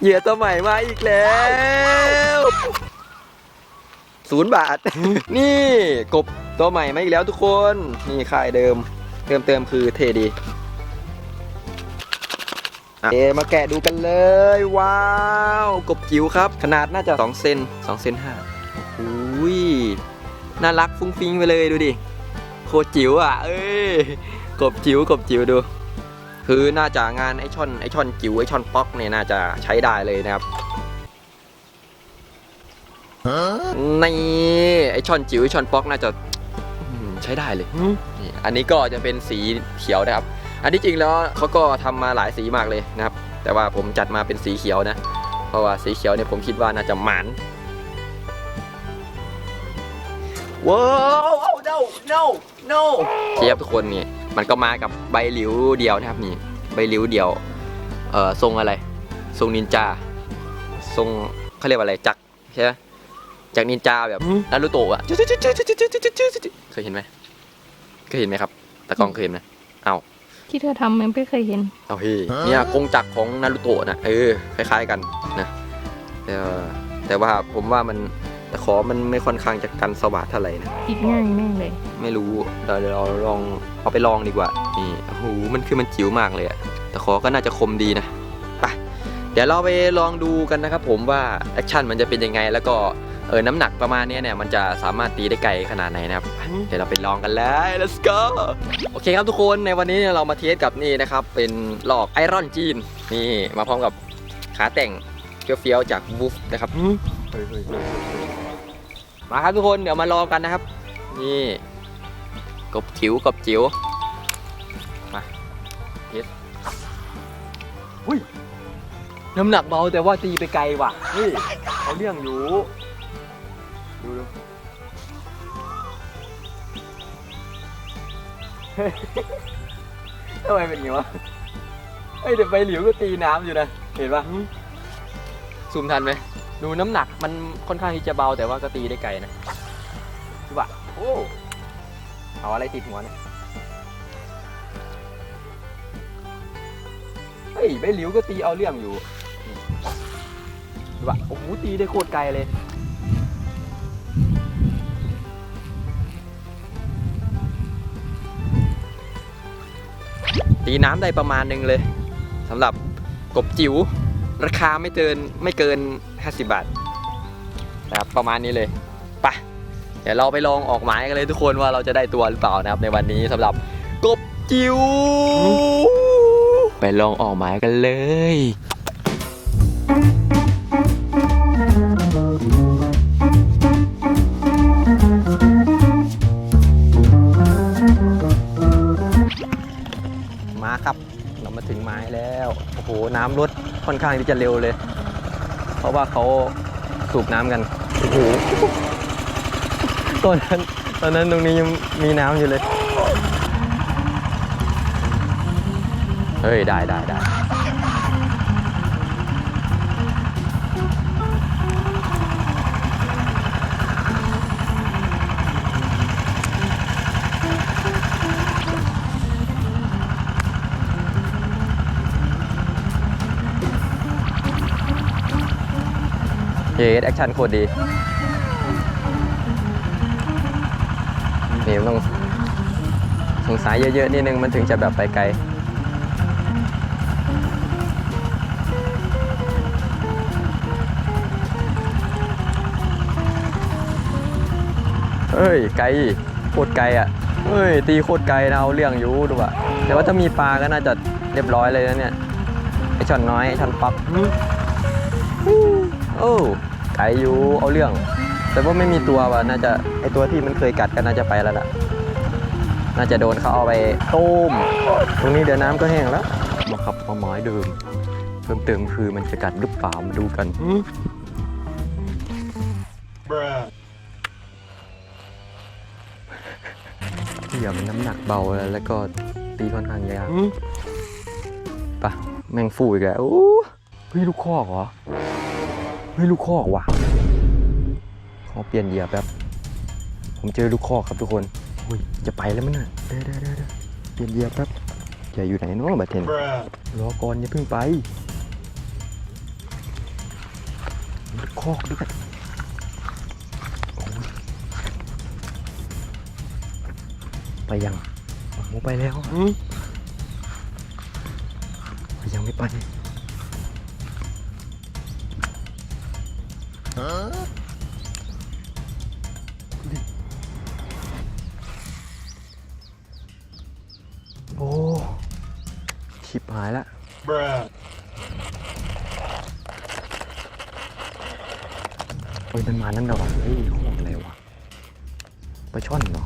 เหยื่อตัวใหม่มาอีกแล้วศูนย์บาท นี่กบตัวใหม่มาอีกแล้วทุกคน นี่ค่ายเดิม เติมเติมคือเทดีอะเอมาแกะดูกันเลย ว้าว กบจิ๋วครับ ขนาดน่าจะ2เซน2เซนห้าอุ้ยน่ารักฟุ้งฟิ้งไปเลยดูดิโคตรจิ๋วอะ เอ้ยกบจิ๋วกบจิ๋วดู คือน่าจะงานไอช่อนไอช่อนจิ๋วไอช่อนป๊อกเนี่ยน่าจะใช้ได้เลยนะครับนี่ไอช่อนจิ๋วไอช่อนป๊อกน่าจะอืมใช้ได้เลยนี่อันนี้ก็จะเป็นสีเขียวนะครับ อันที่จริงแล้วเขาก็ทำมาหลายสีมากเลยนะครับ แต่ว่าผมจัดมาเป็นสีเขียวนะ เพราะว่าสีเขียวเนี่ยผมคิดว่าน่าจะหมันว้าว no no no เทียบทุกคนนี่ มันก็มากับใบหลิวเดียวนะครับนี่ใบหลิวเดียวเอ่อทรงอะไร ทรงนินจาทรงเขาเรียกว่าอะไรจักรใช่ไหมจากนินจาแบบนารูโตะอะเคยเห็นไหมเคยเห็นไหมครับตะกล้องเคยเห็นไหมเอ้าที่เธอทำมันไม่เคยเห็นเอาเฮ้ยเนี่ยกงจักรของนารูโตะนะเออคล้าย ๆกันนะแต่ว่าแต่ว่าผมว่ามัน แต่ขอมันไม่ค่อนข้างจะกันสวัสดเท่าไหร่นะ ติดง่ายแม่งเลย ไม่รู้เดี๋ยวเดี๋ยวเราลองเอาไปลองดีกว่า นี่โอ้โหมันคือมันจิ๋วมากเลยอะแต่ขอก็น่าจะคมดีนะไปเดี๋ยวเราไปลองดูกันนะครับผมว่าแอคชั่นมันจะเป็นยังไง แล้วก็เออน้ำหนักประมาณเนี้ยเนี่ยมันจะสามารถตีได้ไกลขนาดไหนนะครับไปเดี๋ยวเราไปลองกันเลย let's go โอเคครับทุกคนในวันนี้เนี่ยเรามาเทสกับนี่นะครับ เป็นหลอกไอรอนจีน นี่มาพร้อมกับขาแต่งเฟี้ยวๆจากบูฟนะครับ เฮ้ยเฮ้ยเฮ้ยมาครับทุกคนเดี๋ยวมาลอกันนะครับ นี่กบจิ๋วกบจิ๋วมาเย็ดอุ้ยน้ำหนักเบาแต่ว่าตีไปไกลว่ะเฮ้ยเอาเรื่องอยู่ดูดูทำไมเป็นอย่างงี้วะเฮ้ยแต่ใบหลิวก็ตีน้ำอยู่นะ เห็นปะซูมทันไหม ดูน้ำหนักมันค่อนข้างที่จะเบาแต่ว่าก็ตีได้ไกลนะดูปะโอ้เอาอะไรติดหัวเนี่ยเฮ้ยใบหลิวก็ตีเอาเรื่องอยู่นี่ดูปะโอ้โหตีได้โคตรไกลเลยตีน้ำได้ประมาณหนึงเลยสำหรับกบจิ๋ว ราคาไม่เกินไม่เกิน 50 บาทนะครับประมาณนี้เลยไปะเดี๋ยวเราไปลองออกหมายกันเลยทุกคนว่าเราจะได้ตัวหรือเปล่านะครับในวันนี้สำหรับกบจิ๋วไปลองออกหมายกันเลยมาครับ เรามาถึงไม้แล้ว โอ้โห น้ำลด ค่อนข้างที่จะเร็วเลย เพราะว่าเขาสูบน้ำกันโอ้โหตอนนั้นตอนนั้นตรงนี้ยังมีน้ำอยู่เลย เฮ้ย ได้ได้ได้ เยสแอคชั่นโคตรดีนี่มันต้องสงสายเยอะๆนิดนึงมันถึงจะแบบไปไกลเฮ้ยไกลโคตรไกลอะเฮ้ยตีโคตรไกลเอาเรื่องอยู่ดูอะแต่ว่าถ้ามีปลาก็น่าจะเรียบร้อยเลยนะเนี่ยไอช่อนน้อยไอช่อนปั๊บโอ้ ไกลอยู่เอาเรื่อง แต่ว่าไม่มีตัวว่ะน่าจะไอตัวที่มันเคยกัดก็น่าจะไปแล้วล่ะ น่าจะโดนเขาเอาไปต้ม ตรงนี้เดี๋ยวน้ำก็แห้งแล้วมาขับมาไม้เดิม เพิ่มเติมคือมันจะกัดหรือเปล่ามาดูกันเหยื่อมันน้ำหนักเบาแล้วแล้วก็ตีค่อนข้างยากปะแมงฟูอีกแล้วโอ้เฮ้ยลูกคอกเหรอ เฮ้ยลูกคอกว่ะ ขอเปลี่ยนเหยื่อแป๊บ ผมเจอลูกคอกครับทุกคนอุ้ยจะไปแล้วมั้งน่ะเด้อเด้อเด้อเด้อเปลี่ยนเหยื่อแป๊บเหยื่ออยู่ไหนเนาะบัดเทนรอก่อนอย่าเพิ่งไปคอกด้วยไปยังโอ้ไปแล้วยังไม่ไป โอ้ ชิบหายละเฮ้ยมันมานั่นเหรอวะเฮ้ยของอะไรวะปลาช่อนเหรอ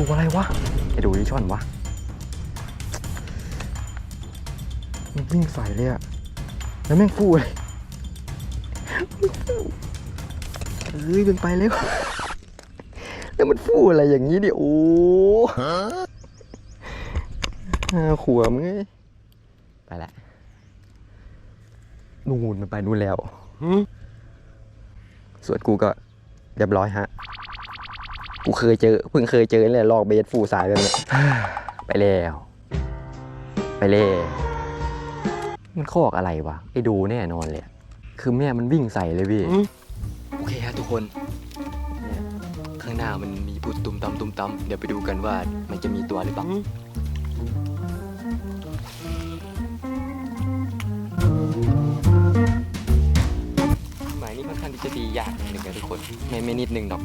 ตัวอะไรวะไปดูที่ช่อนวะมันวิ่งใส่เลยอะแล้วแม่งฟูเลยเฮ้ยมันไปแล้วแล้วมันฟูอะไรอย่างนี้ดิโอ้ห้าขวบมึงเอ้ยไปละนู่นมันไปนู่นแล้วส่วนกูก็เรียบร้อยฮะ กูเคยเจอเพิ่งเคยเจอเลยลอกเบสฟูสายแบบเนี้ยไปแล้ว ไปแล้วมันคอกอะไรวะไอ้ดูแน่นอนเลยอะคือแม่มันวิ่งใส่เลยพี่โอเคฮะทุกคนเนี่ยข้างหน้ามันมีปุดตุ่มตำตุ่มตำเดี๋ยวไปดูกันว่ามันจะมีตัวหรือเปล่าหมายนี้ค่อนข้างที่จะตียากนิดนึงนะทุกคนไม่ไม่นิดนึงหรอก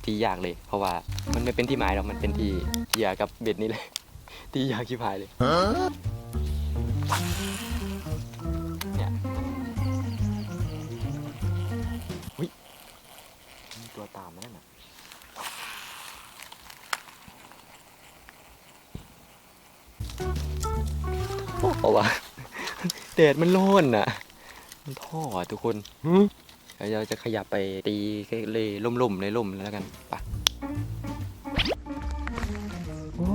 มันตียากเลย เพราะว่ามันไม่เป็นที่หมายหรอกมันเป็นที่เหยื่อกับเบ็ดนี่เลยตียากชิบหายเลยเนี่ยอุ้ยมีตัวตามมาแล้วน่ะเพราะว่าแดดมันร้อนน่ะ มันท่ออะทุกคน เดี๋ยวเราจะขยับไปตีเลยล่มๆเลยล่มแล้วกันปะโอ้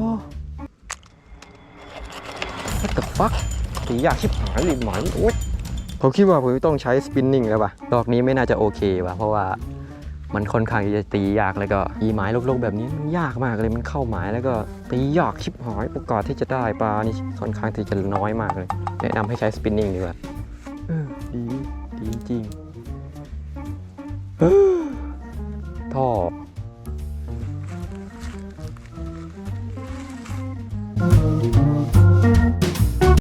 What the fuck ตียากชิบหายเลยหมายโอ๊ยผมคิดว่าผมต้องใช้สปินนิ่งแล้วป่ะดอกนี้ไม่น่าจะโอเคว่ะเพราะว่ามันค่อนข้างจะตียากแล้วก็ตีไม้ลกๆแบบนี้มันยากมากเลยมันเข้าหมายแล้วก็ตียากชิบหายโอกาสที่จะได้ปลานี่ค่อนข้างที่จะน้อยมากเลย แนะนำให้ใช้สปินนิ่งดีกว่าเออดีดีจริง 嗯，套。